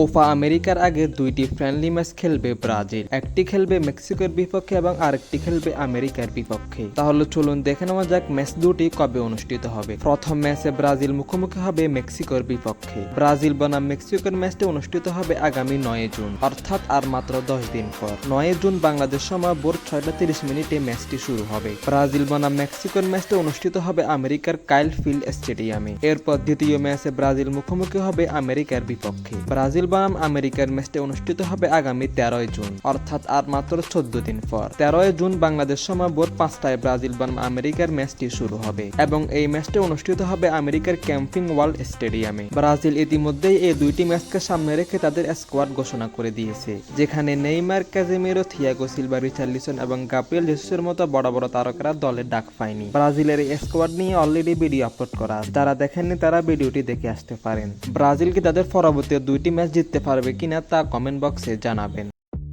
Copa আমেরিকার আগে দুইটি ফ্রেন্ডলি ম্যাচ খেলবে ব্রাজিল। একটি খেলবে মেক্সিকোর বিপক্ষে এবং আরেকটি খেলবে আমেরিকার বিপক্ষে। তাহলে চলুন দেখে নেওয়া যাক ম্যাচ দুটি কবে অনুষ্ঠিত হবে। প্রথম ম্যাচে ব্রাজিল মুখোমুখি হবে মেক্সিকোর বিপক্ষে। ব্রাজিল বনাম মেক্সিকোর ম্যাচটি অনুষ্ঠিত হবে আগামী নয় জুন, অর্থাৎ আর মাত্র দশ দিন পর। নয় জুন বাংলাদেশ সময় ভোর ছয়টা তিরিশ মিনিটে ম্যাচটি শুরু হবে। ব্রাজিল বনাম মেক্সিকোর ম্যাচটি অনুষ্ঠিত হবে আমেরিকার কাইল ফিল্ড স্টেডিয়ামে। এরপর দ্বিতীয় ম্যাচে ব্রাজিল মুখোমুখি হবে আমেরিকার বিপক্ষে। ব্রাজিল বনাম আমেরিকার ম্যাচটি অনুষ্ঠিত হবে আগামী তেরোই জুন, অর্থাৎ আর মাত্র চোদ্দ দিন পর। তেরোই জুন বাংলাদেশ সময় ভোর পাঁচটায় ব্রাজিল বনাম আমেরিকার ম্যাচটি শুরু হবে এবং এই ম্যাচটি অনুষ্ঠিত হবে আমেরিকার ক্যাম্পিং ওয়ার্ল্ড স্টেডিয়ামে। ব্রাজিল ইতিমধ্যেই এই দুইটি ম্যাচকে সামনে রেখে তাদের স্কোয়াড ঘোষণা করে দিয়েছে, যেখানে Neymar Casemiro Thiago Silva, Richarlison এবং গাব্রিয়েল জেসুসের মতো বড় বড় তারকারা দলে ডাক পায়নি। ব্রাজিলের এই স্কোয়াড নিয়ে অলরেডি ভিডিও আপলোড করা যারা দেখেননি তারা ভিডিওটি দেখে আসতে পারেন। ব্রাজিল কি তাদের পরবর্তী দুইটি ম্যাচ জিততে পারবে কিনা তা কমেন্ট বক্সে জানাবেন।